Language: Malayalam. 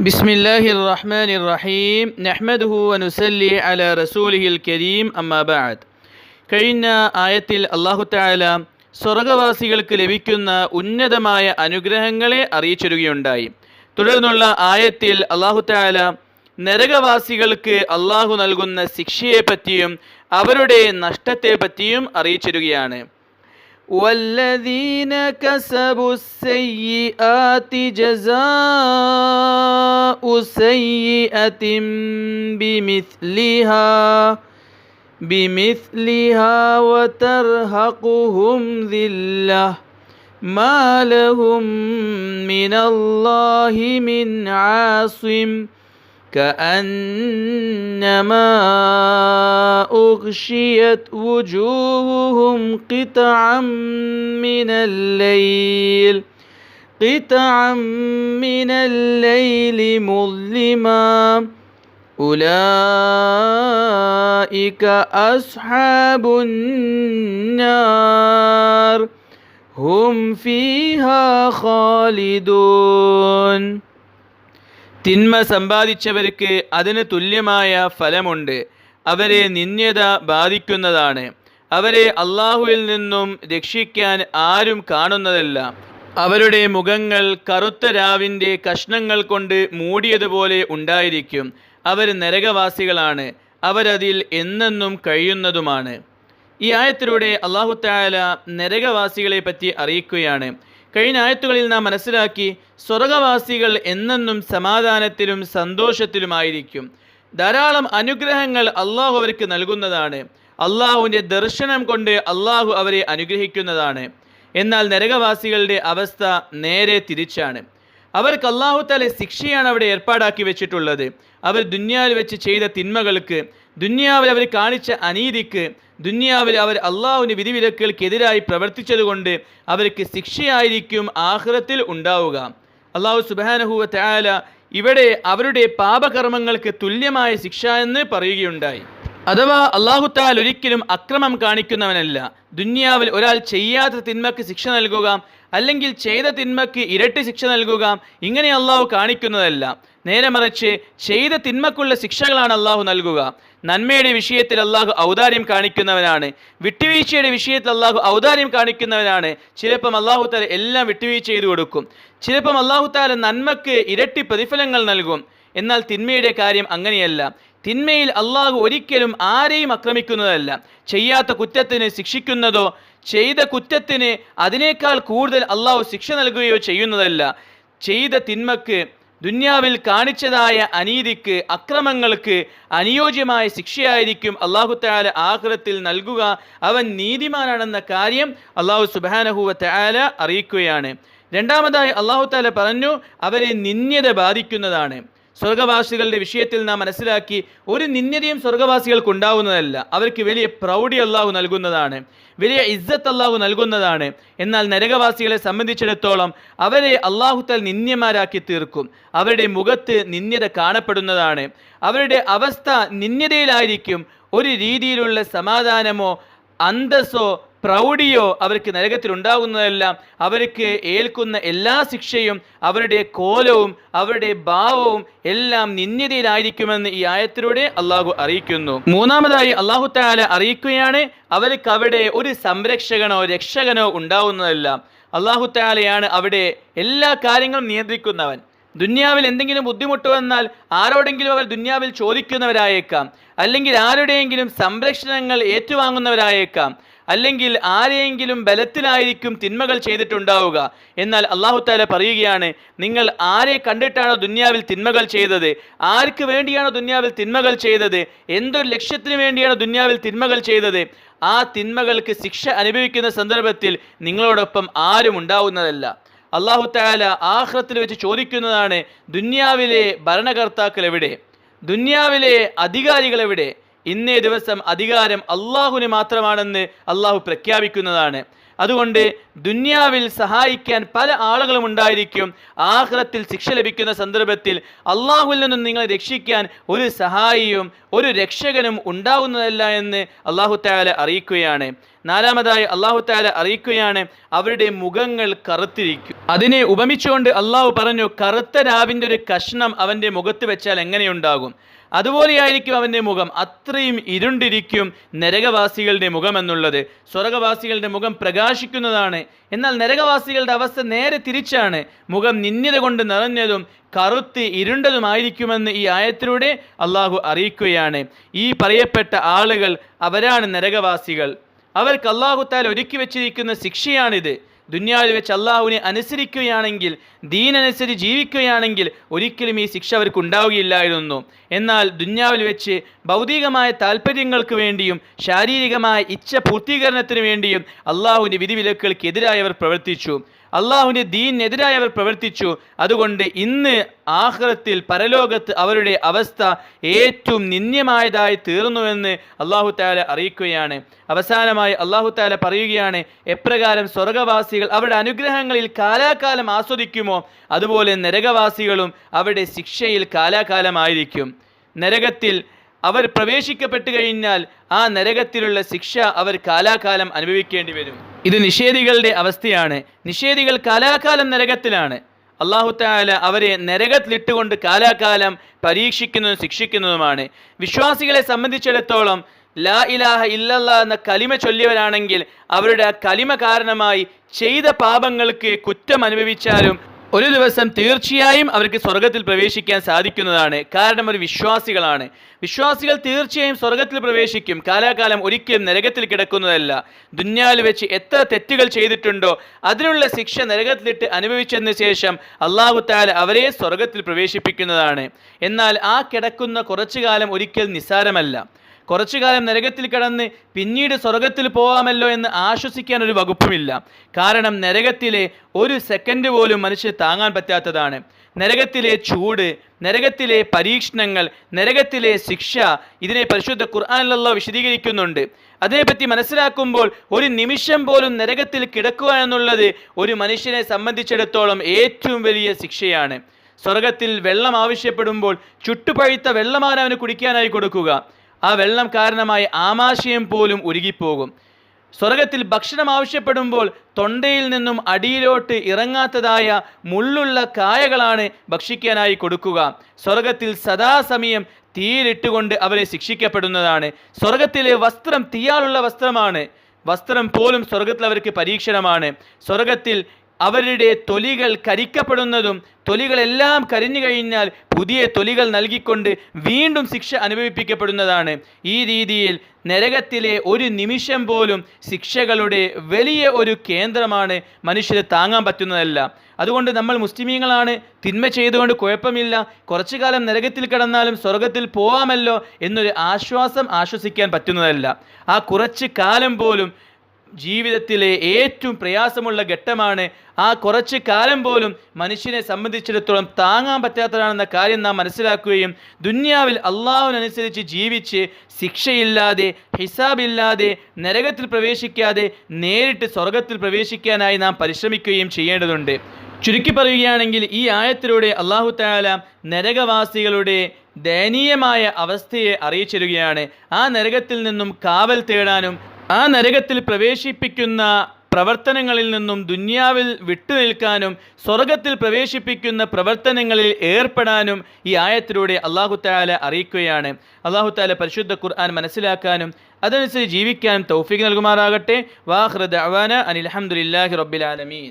بسم الله الرحمن الرحيم نحمده ونسلي على رسوله الكريم أما بعد കഴിഞ്ഞ ആയത്തിൽ അള്ളാഹു താല സ്വർഗവാസികൾക്ക് ലഭിക്കുന്ന ഉന്നതമായ അനുഗ്രഹങ്ങളെ അറിയിച്ചിരുകയുണ്ടായി തുടർന്നുള്ള ആയത്തിൽ അള്ളാഹു താല നരകവാസികൾക്ക് അള്ളാഹു നൽകുന്ന ശിക്ഷയെപ്പറ്റിയും അവരുടെ നഷ്ടത്തെപ്പറ്റിയും അറിയിച്ചിരുകയാണ് والذين كسبوا السيئات جزاء سيئة بمثلها بمثلها وترهقهم ذلة. ما لهم من الله من عاصم كأنما أغشيت وجوههم قطعا من الليل قطعا من الليل مظلما أولئك أصحاب النار هم فيها خالدون തിന്മ സമ്പാദിച്ചവർക്ക് അതിന് തുല്യമായ ഫലമുണ്ട് അവരെ നിന്ദ്യത ബാധിക്കുന്നതാണ്. അവരെ അള്ളാഹുവിൽ നിന്നും രക്ഷിക്കാൻ ആരും കാണുന്നതല്ല. അവരുടെ മുഖങ്ങൾ കറുത്ത രാവിന്റെ കഷ്ണങ്ങൾ കൊണ്ട് മൂടിയതുപോലെ ഉണ്ടായിരിക്കും. അവർ നരകവാസികളാണ്. അവരതിൽ എന്നെന്നും കഴിയുന്നതുമാണ്. ഈ ആയത്തിലൂടെ അള്ളാഹു താല നരകവാസികളെ പറ്റി അറിയിക്കുകയാണ്. കഴിഞ്ഞ ആയത്തുകളിൽ നാം മനസ്സിലാക്കി സ്വർഗവാസികൾ എന്നെന്നും സമാധാനത്തിലും സന്തോഷത്തിലുമായിരിക്കും ധാരാളം അനുഗ്രഹങ്ങൾ അള്ളാഹു അവർക്ക് നൽകുന്നതാണ്. അള്ളാഹുവിന്റെ ദർശനം കൊണ്ട് അള്ളാഹു അവരെ അനുഗ്രഹിക്കുന്നതാണ്. എന്നാൽ നരകവാസികളുടെ അവസ്ഥ നേരെ തിരിച്ചാണ്. അവർക്ക് അള്ളാഹു തല ശിക്ഷയാണ് അവിടെ ഏർപ്പാടാക്കി വെച്ചിട്ടുള്ളത്. അവർ ദുന്യാവിൽ വെച്ച് ചെയ്ത തിന്മകൾക്ക് ദുന്യാവിൽ അവർ കാണിച്ച അനീതിക്ക് ദുന്യാവിൽ അവർ അള്ളാഹുവിന്റെ വിധിവിലക്കുകൾക്കെതിരായി പ്രവർത്തിച്ചതുകൊണ്ട് അവർക്ക് ശിക്ഷയായിരിക്കും ആഹ്റത്തിൽ ഉണ്ടാവുക. അള്ളാഹു സുബാനഹുവ ഇവിടെ അവരുടെ പാപകർമ്മങ്ങൾക്ക് തുല്യമായ ശിക്ഷ എന്ന് പറയുകയുണ്ടായി. അഥവാ അള്ളാഹു താൽ ഒരിക്കലും അക്രമം കാണിക്കുന്നവനല്ല. ദുന്യാവിൽ ഒരാൾ ചെയ്യാത്ത തിന്മക്ക് ശിക്ഷ നൽകുക അല്ലെങ്കിൽ ചെയ്ത തിന്മക്ക് ഇരട്ടി ശിക്ഷ നൽകുക ഇങ്ങനെ അള്ളാഹു കാണിക്കുന്നതല്ല. നേരെ മറിച്ച് ചെയ്ത തിന്മക്കുള്ള ശിക്ഷകളാണ് അള്ളാഹു നൽകുക. നന്മയുടെ വിഷയത്തിൽ അള്ളാഹു ഔദാര്യം കാണിക്കുന്നവനാണ്. വിട്ടുവീഴ്ചയുടെ വിഷയത്തിൽ അള്ളാഹു ഔദാര്യം കാണിക്കുന്നവനാണ്. ചിലപ്പം അള്ളാഹു തല എല്ലാം വിട്ടുവീഴ്ച ചെയ്തു കൊടുക്കും. ചിലപ്പം അള്ളാഹു താല നന്മക്ക് ഇരട്ടി പ്രതിഫലങ്ങൾ നൽകും. എന്നാൽ തിന്മയുടെ കാര്യം അങ്ങനെയല്ല. തിന്മയിൽ അള്ളാഹു ഒരിക്കലും ആരെയും അക്രമിക്കുന്നതല്ല ചെയ്യാത്ത കുറ്റത്തിന് ശിക്ഷിക്കുന്നതോ ചെയ്ത കുറ്റത്തിന് അതിനേക്കാൾ കൂടുതൽ അള്ളാഹു ശിക്ഷ നൽകുകയോ ചെയ്യുന്നതല്ല. ചെയ്ത തിന്മക്ക് ദുന്യാവിൽ കാണിച്ചതായ അനീതിക്ക് അക്രമങ്ങൾക്ക് അനുയോജ്യമായ ശിക്ഷയായിരിക്കും അള്ളാഹു താല ആഹ്റത്തിൽ നൽകുക. അവൻ നീതിമാനാണെന്ന കാര്യം അള്ളാഹു സുബാനഹുവ താല അറിയിക്കുകയാണ്. രണ്ടാമതായി അള്ളാഹു താല പറഞ്ഞു അവരെ നിന്ദ്യത ബാധിക്കുന്നതാണ്. സ്വർഗവാസികളുടെ വിഷയത്തിൽ നാം മനസ്സിലാക്കി ഒരു നിന്ദ്യതയും സ്വർഗവാസികൾക്ക് ഉണ്ടാവുന്നതല്ല. അവർക്ക് വലിയ പ്രൗഢി അള്ളാഹു നൽകുന്നതാണ് വലിയ ഇസ്സത്ത് അള്ളാഹു നൽകുന്നതാണ്. എന്നാൽ നരകവാസികളെ സംബന്ധിച്ചിടത്തോളം അവരെ അള്ളാഹുത്താൽ നിന്ദ്യമാരാക്കി തീർക്കും. അവരുടെ മുഖത്ത് നിന്ദ്യത കാണപ്പെടുന്നതാണ്. അവരുടെ അവസ്ഥ നിന്ദ്യതയിലായിരിക്കും. ഒരു രീതിയിലുള്ള സമാധാനമോ അന്തസ്സോ പ്രൗഢിയോ അവർക്ക് നരകത്തിൽ ഉണ്ടാകുന്നതെല്ലാം അവർക്ക് ഏൽക്കുന്ന എല്ലാ ശിക്ഷയും അവരുടെ കോലവും അവരുടെ ഭാവവും എല്ലാം നിന്ദ്യതയിലായിരിക്കുമെന്ന് ഈ ആയത്തിലൂടെ അള്ളാഹു അറിയിക്കുന്നു. മൂന്നാമതായി അള്ളാഹു താല അറിയിക്കുകയാണ് അവർക്ക് അവിടെ ഒരു സംരക്ഷകനോ രക്ഷകനോ ഉണ്ടാവുന്നതല്ല അള്ളാഹു താലയാണ് അവിടെ എല്ലാ കാര്യങ്ങളും നിയന്ത്രിക്കുന്നവൻ. ദുന്യാവിൽ എന്തെങ്കിലും ബുദ്ധിമുട്ട് വന്നാൽ ആരോടെങ്കിലും അവർ ദുന്യാവിൽ ചോദിക്കുന്നവരായേക്കാം. അല്ലെങ്കിൽ ആരുടെയെങ്കിലും സംരക്ഷണങ്ങൾ ഏറ്റുവാങ്ങുന്നവരായേക്കാം. അല്ലെങ്കിൽ ആരെയെങ്കിലും ബലത്തിലായിരിക്കും തിന്മകൾ ചെയ്തിട്ടുണ്ടാവുക. എന്നാൽ അള്ളാഹു താല പറയുകയാണ് നിങ്ങൾ ആരെ കണ്ടിട്ടാണോ ദുന്യാവിൽ തിന്മകൾ ചെയ്തത്? ആർക്ക് വേണ്ടിയാണോ ദുന്യാവിൽ തിന്മകൾ ചെയ്തത്? എന്തൊരു ലക്ഷ്യത്തിന് വേണ്ടിയാണ് ദുന്യാവിൽ തിന്മകൾ ചെയ്തത്? ആ തിന്മകൾക്ക് ശിക്ഷ അനുഭവിക്കുന്ന സന്ദർഭത്തിൽ നിങ്ങളോടൊപ്പം ആരും ഉണ്ടാവുന്നതല്ല. അള്ളാഹു താല ആഹ്റത്തിൽ വെച്ച് ചോദിക്കുന്നതാണ് ദുന്യാവിലെ ഭരണകർത്താക്കൾ എവിടെ? ദുന്യാവിലെ അധികാരികൾ എവിടെ? ഇന്നേ ദിവസം അധികാരം അള്ളാഹുവിന് മാത്രമാണെന്ന് അള്ളാഹു പ്രഖ്യാപിക്കുന്നതാണ്. അതുകൊണ്ട് ദുന്യാവിൽ സഹായിക്കാൻ പല ആളുകളും ഉണ്ടായിരിക്കും. ആഹ്ലത്തിൽ ശിക്ഷ ലഭിക്കുന്ന സന്ദർഭത്തിൽ അള്ളാഹുവിൽ നിന്നും നിങ്ങളെ രക്ഷിക്കാൻ ഒരു സഹായിയും ഒരു രക്ഷകനും ഉണ്ടാകുന്നതല്ല എന്ന് അള്ളാഹു താല അറിയിക്കുകയാണ്. നാലാമതായി അള്ളാഹു താല അറിയിക്കുകയാണ് അവരുടെ മുഖങ്ങൾ കറുത്തിരിക്കും. അതിനെ ഉപമിച്ചുകൊണ്ട് അള്ളാഹു പറഞ്ഞു കറുത്ത രാവിന്റെ ഒരു കഷ്ണം അവന്റെ മുഖത്ത് വെച്ചാൽ എങ്ങനെയുണ്ടാകും? അതുപോലെയായിരിക്കും അവന്റെ മുഖം. അത്രയും ഇരുണ്ടിരിക്കും നരകവാസികളുടെ മുഖം എന്നുള്ളത്. സ്വർഗവാസികളുടെ മുഖം പ്രകാശിക്കുന്നതാണ് എന്നാൽ നരകവാസികളുടെ അവസ്ഥ നേരെ തിരിച്ചാണ്. മുഖം നിന്യത കൊണ്ട് നിറഞ്ഞതും കറുത്ത് ഇരുണ്ടതുമായിരിക്കുമെന്ന് ഈ ആയത്തിലൂടെ അള്ളാഹു അറിയിക്കുകയാണ്. ഈ പറയപ്പെട്ട ആളുകൾ അവരാണ് നരകവാസികൾ. അവർക്ക് അള്ളാഹുത്താൽ ഒരുക്കി വെച്ചിരിക്കുന്ന ശിക്ഷയാണിത്. ദുന്യാവിൽ വെച്ച് അള്ളാഹുവിനെ അനുസരിക്കുകയാണെങ്കിൽ ദീനനുസരിച്ച് ജീവിക്കുകയാണെങ്കിൽ ഒരിക്കലും ഈ ശിക്ഷ അവർക്ക് ഉണ്ടാവുകയില്ലായിരുന്നു. എന്നാൽ ദുന്യാവിൽ വെച്ച് ഭൗതികമായ താല്പര്യങ്ങൾക്ക് വേണ്ടിയും ശാരീരികമായ ഇച്ഛ പൂർത്തീകരണത്തിന് വേണ്ടിയും അള്ളാഹുവിന്റെ വിധിവിലക്കുകൾക്കെതിരായി അവർ പ്രവർത്തിച്ചു. അള്ളാഹുവിന്റെ ദീനെതിരായി അവർ പ്രവർത്തിച്ചു. അതുകൊണ്ട് ഇന്ന് ആഹ്റത്തിൽ പരലോകത്ത് അവരുടെ അവസ്ഥ ഏറ്റവും നിന്ദ്യമായതായി തീർന്നുവെന്ന് അള്ളാഹു താല അറിയിക്കുകയാണ്. അവസാനമായി അള്ളാഹു താല പറയുകയാണ് എപ്രകാരം സ്വർഗവാസികൾ അവരുടെ അനുഗ്രഹങ്ങളിൽ കാലാകാലം ആസ്വദിക്കുമോ? അതുപോലെ നരകവാസികളും അവരുടെ ശിക്ഷയിൽ കാലാകാലമായിരിക്കും. നരകത്തിൽ അവർ പ്രവേശിക്കപ്പെട്ടു കഴിഞ്ഞാൽ ആ നരകത്തിലുള്ള ശിക്ഷ അവർ കാലാകാലം അനുഭവിക്കേണ്ടി വരും. ഇത് നിഷേധികളുടെ അവസ്ഥയാണ്. നിഷേധികൾ കാലാകാലം നരകത്തിലാണ്. അള്ളാഹു താല അവരെ നരകത്തിലിട്ടുകൊണ്ട് കാലാകാലം പരീക്ഷിക്കുന്നതും ശിക്ഷിക്കുന്നതുമാണ്. വിശ്വാസികളെ സംബന്ധിച്ചിടത്തോളം ലാ ഇലാഹ ഇല്ലല്ല എന്ന കലിമ ചൊല്ലിയവരാണെങ്കിൽ അവരുടെ ആ കലിമ കാരണമായി ചെയ്ത പാപങ്ങൾക്ക് കുറ്റം അനുഭവിച്ചാലും ഒരു ദിവസം തീർച്ചയായും അവർക്ക് സ്വർഗത്തിൽ പ്രവേശിക്കാൻ സാധിക്കുന്നതാണ്. കാരണം അവർ വിശ്വാസികളാണ്. വിശ്വാസികൾ തീർച്ചയായും സ്വർഗത്തിൽ പ്രവേശിക്കും. കാലാകാലം ഒരിക്കലും നരകത്തിൽ കിടക്കുന്നതല്ല. ദുന്യാവിൽ വെച്ച് എത്ര തെറ്റുകൾ ചെയ്തിട്ടുണ്ടോ അതിനുള്ള ശിക്ഷ നരകത്തിലിട്ട് അനുഭവിച്ചതിന് ശേഷം അള്ളാഹു താല അവരെ സ്വർഗത്തിൽ പ്രവേശിപ്പിക്കുന്നതാണ്. എന്നാൽ ആ കിടക്കുന്ന കുറച്ചു കാലം ഒരിക്കൽ നിസ്സാരമല്ല. കുറച്ചു കാലം നരകത്തിൽ കിടന്ന് പിന്നീട് സ്വർഗത്തിൽ പോകാമല്ലോ എന്ന് ആശ്വസിക്കാൻ ഒരു വകുപ്പുമില്ല. കാരണം നരകത്തിലെ ഒരു സെക്കൻഡ് പോലും മനുഷ്യന് താങ്ങാൻ പറ്റാത്തതാണ്. നരകത്തിലെ ചൂട് നരകത്തിലെ പരീക്ഷണങ്ങൾ നരകത്തിലെ ശിക്ഷ ഇതിനെ പരിശുദ്ധ ഖുർആാനിലുള്ള വിശദീകരിക്കുന്നുണ്ട്. അതിനെപ്പറ്റി മനസ്സിലാക്കുമ്പോൾ ഒരു നിമിഷം പോലും നരകത്തിൽ കിടക്കുക എന്നുള്ളത് ഒരു മനുഷ്യനെ സംബന്ധിച്ചിടത്തോളം ഏറ്റവും വലിയ ശിക്ഷയാണ്. സ്വർഗത്തിൽ വെള്ളം ആവശ്യപ്പെടുമ്പോൾ ചുട്ടുപഴുത്ത വെള്ളമാണ് അവന് കുടിക്കാനായി കൊടുക്കുക. ആ വെള്ളം കാരണമായി ആമാശയം പോലും ഉരുകിപ്പോകും. സ്വർഗത്തിൽ ഭക്ഷണം ആവശ്യപ്പെടുമ്പോൾ തൊണ്ടയിൽ നിന്നും അടിയിലോട്ട് ഇറങ്ങാത്തതായ മുള്ളുള്ള കായകളാണ് ഭക്ഷിക്കാനായി കൊടുക്കുക. സ്വർഗത്തിൽ സദാസമയം തീയിലിട്ടുകൊണ്ട് അവരെ ശിക്ഷിക്കപ്പെടുന്നതാണ്. സ്വർഗത്തിലെ വസ്ത്രം തീയാളുള്ള വസ്ത്രമാണ്. വസ്ത്രം പോലും സ്വർഗത്തിൽ അവർക്ക് പരീക്ഷണമാണ്. സ്വർഗത്തിൽ അവരുടെ തൊലികൾ കരിക്കപ്പെടുന്നതും തൊലികളെല്ലാം കരിഞ്ഞു കഴിഞ്ഞാൽ പുതിയ തൊലികൾ നൽകിക്കൊണ്ട് വീണ്ടും ശിക്ഷ അനുഭവിപ്പിക്കപ്പെടുന്നതാണ്. ഈ രീതിയിൽ നരകത്തിലെ ഒരു നിമിഷം പോലും ശിക്ഷകളുടെ വലിയ ഒരു കേന്ദ്രമാണ് മനുഷ്യരെ താങ്ങാൻ പറ്റുന്നതല്ല. അതുകൊണ്ട് നമ്മൾ മുസ്ലിമീങ്ങളാണ് തിന്മ ചെയ്തുകൊണ്ട് കുഴപ്പമില്ല കുറച്ചു കാലം നരകത്തിൽ കിടന്നാലും സ്വർഗത്തിൽ പോവാമല്ലോ എന്നൊരു ആശ്വാസം ആശ്വസിക്കാൻ പറ്റുന്നതല്ല. ആ കുറച്ച് കാലം പോലും ജീവിതത്തിലെ ഏറ്റവും പ്രയാസമുള്ള ഘട്ടമാണ് ആ കുറച്ച് കാലം പോലും മനുഷ്യനെ സംബന്ധിച്ചിടത്തോളം താങ്ങാൻ പറ്റാത്തതാണെന്ന കാര്യം നാം മനസ്സിലാക്കുകയും ദുന്യാവിൽ അള്ളാഹുവിനനുസരിച്ച് ജീവിച്ച് ശിക്ഷയില്ലാതെ ഹിസാബില്ലാതെ നരകത്തിൽ പ്രവേശിക്കാതെ നേരിട്ട് സ്വർഗത്തിൽ പ്രവേശിക്കാനായി നാം പരിശ്രമിക്കുകയും ചെയ്യേണ്ടതുണ്ട്. ചുരുക്കി പറയുകയാണെങ്കിൽ ഈ ആയത്തിലൂടെ അള്ളാഹു താല നരകവാസികളുടെ ദയനീയമായ അവസ്ഥയെ അറിയിച്ചിരുകയാണ് ആ നരകത്തിൽ നിന്നും കാവൽ തേടാനും ആ നരകത്തിൽ പ്രവേശിപ്പിക്കുന്ന പ്രവർത്തനങ്ങളിൽ നിന്നും ദുന്യാവിൽ വിട്ടുനിൽക്കാനും സ്വർഗത്തിൽ പ്രവേശിപ്പിക്കുന്ന പ്രവർത്തനങ്ങളിൽ ഏർപ്പെടാനും ഈ ആയത്തിലൂടെ അള്ളാഹു താല അറിയിക്കുകയാണ്. അള്ളാഹു താല പരിശുദ്ധ ഖുർആൻ മനസ്സിലാക്കാനും അതനുസരിച്ച് ജീവിക്കാനും തൗഫീഖ് നൽകുമാറാകട്ടെ. വാഹ്റദ് അവാന അനിൽ അഹമ്മദില്ലാഹി റബ്ബിൽ ആലമീൻ.